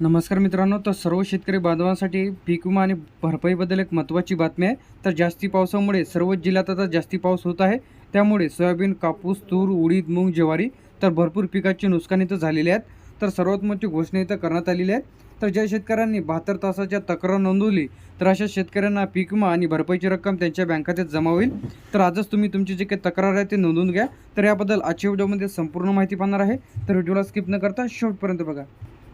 नमस्कार मित्रांनो तर सर्व शेतकरी बांधवांसाठी पीक विमा आणि भरपाईबद्दल एक महत्त्वाची बातमी आहे. तर जास्ती पावसामुळे सर्वच जिल्ह्यात आता जास्ती पाऊस होत आहे. त्यामुळे सोयाबीन कापूस तूर उडीद मूग ज्वारी तर भरपूर पिकाची नुकसानी तर झालेली आहेत. तर सर्वात मोठी घोषणा इथं करण्यात आलेली आहे. तर ज्या शेतकऱ्यांनी बहात्तर तासाच्या तक्रार नोंदवली तर अशा शेतकऱ्यांना पीक विमा आणि भरपाईची रक्कम त्यांच्या बँक खात्यात जमा होईल. तर आजच तुम्ही तुमची जे काही तक्रार आहे ते नोंदवून घ्या. तर याबद्दल आजच्या व्हिडिओमध्ये संपूर्ण माहिती पाहणार आहे. तर व्हिडिओला स्किप न करता शेवटपर्यंत बघा.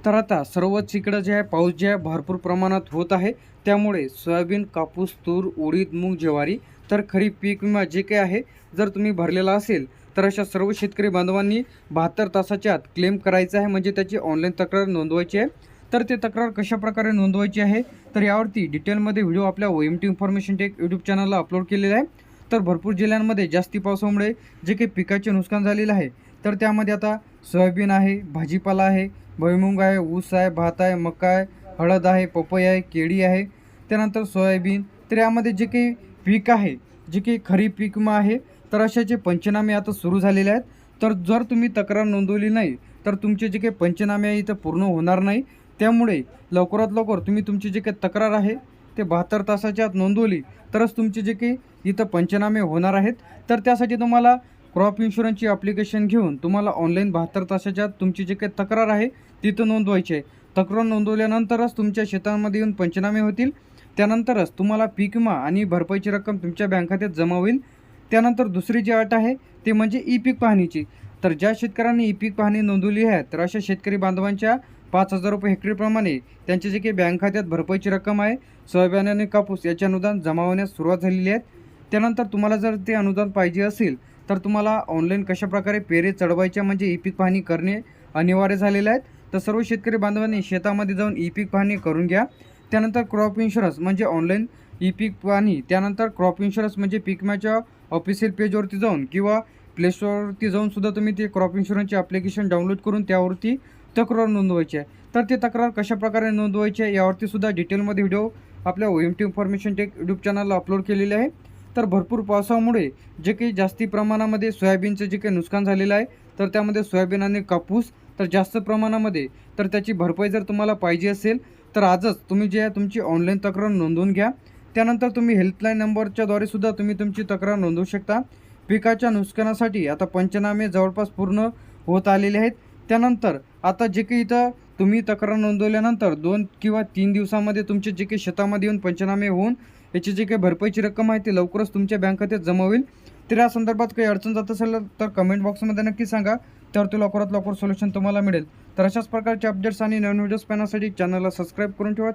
तर आता सर्वच इकडं जे आहे पाऊस जे आहे भरपूर प्रमाणात होत आहे. त्यामुळे सोयाबीन कापूस तूर उडीद मूग ज्वारी तर खरीप पीक विमा जे काही आहे जर तुम्ही भरलेला असेल तर अशा सर्व शेतकरी बांधवांनी बहात्तर तासाच्या आत क्लेम करायचा आहे. म्हणजे त्याची ऑनलाईन तक्रार नोंदवायची आहे. तर ते तक्रार कशाप्रकारे नोंदवायची आहे तर यावरती डिटेलमध्ये व्हिडिओ आपल्या O M T information tech YouTube चॅनलला अपलोड केलेला आहे. तर भरपूर जिल्ह्यांमध्ये जास्ती पावसामुळे जे काही पिकाचे नुकसान झालेलं आहे तर त्यामध्ये आता सोयाबीन आहे भाजीपाला आहे भुईमुंग आहे ऊस आहे भात आहे मका आहे हळद आहे पपई आहे केळी आहे त्यानंतर सोयाबीन. तर यामध्ये जे काही पीक आहे जे काही खरीप पीक मग आहे तर अशाचे पंचनामे आता सुरू झालेले आहेत. तर जर तुम्ही तक्रार नोंदवली नाही तर तुमचे जे काही पंचनामे आहे इथं पूर्ण होणार नाही. त्यामुळे लवकरात लवकर तुम्ही तुमची जे काही तक्रार आहे ते बहात्तर तासाच्या आत नोंदवली तरच तुमचे जे काही इथं पंचनामे होणार आहेत. तर त्यासाठी तुम्हाला क्रॉप इन्शुरन्सची ॲप्लिकेशन घेऊन तुम्हाला ऑनलाईन बहात्तर तासाच्या तुमची जे काही तक्रार आहे तिथं नोंदवायची आहे. तक्रार नोंदवल्यानंतरच तुमच्या शेतांमध्ये येऊन पंचनामे होतील. त्यानंतरच तुम्हाला पीक विमा आणि भरपाईची रक्कम तुमच्या बँक खात्यात जमा होईल. त्यानंतर दुसरी जी अट आहे ते म्हणजे ई पीक पाहणीची. तर ज्या शेतकऱ्यांनी ई पीक पाहणी नोंदवली आहे तर अशा शेतकरी बांधवांच्या पाच हजार रुपये हेक्टरीप्रमाणे त्यांचे जे काही बँक खात्यात भरपाईची रक्कम आहे सोयाबीन आणि कापूस याचे अनुदान जमा होण्यास सुरुवात झालेली आहे. त्यानंतर तुम्हाला जर ते अनुदान पाहिजे असेल तर तुम्हाला ऑनलाईन कशाप्रकारे पेरे चढवायच्या म्हणजे ई पीक पाहणी करणे अनिवार्य झालेले आहे तर सर्व शेतकरी बांधवांनी शेतामध्ये जाऊन ई पीक पाहणी करून घ्या. त्यानंतर क्रॉप इन्शुरन्स म्हणजे ऑनलाईन ई पीक पाहणी. त्यानंतर क्रॉप इन्शुरन्स म्हणजे पीक ऑफिशियल पेजवरती जाऊन किंवा प्लेस्टोरवरती जाऊनसुद्धा जाऊन सुद्धा तुम्ही ते क्रॉप इन्शुरन्सचे ॲप्लिकेशन डाउनलोड करून त्यावरती तक्रार नोंदवायची आहे. तर ते तक्रार कशाप्रकारे नोंदवायची आहे यावरतीसुद्धा डिटेलमध्ये व्हिडिओ आपल्या O M T information tech YouTube चॅनलला अपलोड केलेले आहे. तर भरपूर पावसामुळे जे काही जास्ती प्रमाणामध्ये सोयाबीनचं जे काही नुकसान झालेलं आहे तर त्यामध्ये सोयाबीन आणि कापूस तर जास्त प्रमाणामध्ये. तर त्याची भरपाई जर तुम्हाला पाहिजे असेल तर आजच तुम्ही जे आहे तुमची ऑनलाईन तक्रार नोंदवून घ्या. त्यानंतर तुम्ही हेल्पलाईन नंबरच्याद्वारे सुद्धा तुम्ही तुमची तक्रार नोंदवू शकता. पिकाच्या नुकसानासाठी आता पंचनामे जवळपास पूर्ण होत आलेले आहेत. त्यानंतर आता जे काही इथं तुम्ही तक्रार नोंदवल्यानंतर दोन किंवा तीन दिवसामध्ये तुमचे जे काही शेतामध्ये येऊन पंचनामे होऊन याची जी काही भरपाईची रक्कम आहे ती लवकरच तुमच्या बँक खात्यात जमा होईल. तर या संदर्भात काही अडचण जात असेल तर कमेंट बॉक्समध्ये नक्की सांगा. तर ते लवकरात लवकर सोल्युशन तुम्हाला मिळेल. तर अशाच प्रकारचे अपडेट्स आणि नवीन व्हिडिओज पाहण्यासाठी चॅनलला सबस्क्राईब करून ठेवा.